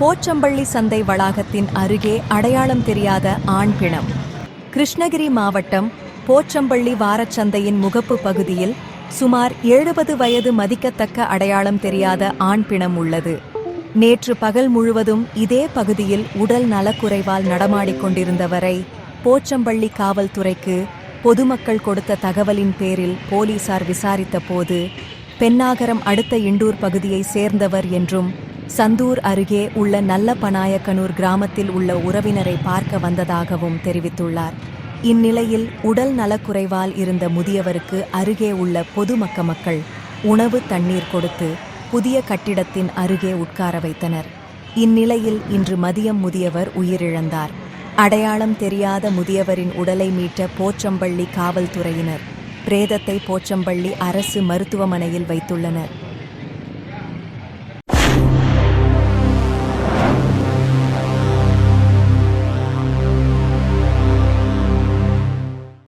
போச்சம்பள்ளி சந்தை வளாகத்தின் அருகே அடையாளம் தெரியாத ஆண் பிணம். கிருஷ்ணகிரி மாவட்டம் போச்சம்பள்ளி வாரச்சந்தையின் முகப்பு பகுதியில் சுமார் எழுபது வயது மதிக்கத்தக்க அடையாளம் தெரியாத ஆண் பிணம் உள்ளது. நேற்று பகல் முழுவதும் இதே பகுதியில் உடல் நலக்குறைவால் நடமாடிக்கொண்டிருந்தவரை போச்சம்பள்ளி காவல்துறைக்கு பொதுமக்கள் கொடுத்த தகவலின் பேரில் போலீசார் விசாரித்த போது பென்னாகரம் அடுத்த இண்டூர் பகுதியை சேர்ந்தவர் என்றும் சந்தூர் அருகே உள்ள நல்லபநாயக்கனூர் கிராமத்தில் உள்ள உறவினரை பார்க்க வந்ததாகவும் தெரிவித்துள்ளார். இந்நிலையில் உடல் நலக்குறைவால் இருந்த முதியவருக்கு அருகே உள்ள பொதுமக்க மக்கள் உணவு தண்ணீர் கொடுத்து புதிய கட்டிடத்தின் அருகே உட்கார வைத்தனர். இந்நிலையில் இன்று மதியம் முதியவர் உயிரிழந்தார். அடையாளம் தெரியாத முதியவரின் உடலை மீட்ட போச்சம்பள்ளி காவல்துறையினர் பிரேதத்தை போச்சம்பள்ளி அரசு மருத்துவமனையில் வைத்துள்ளனர்.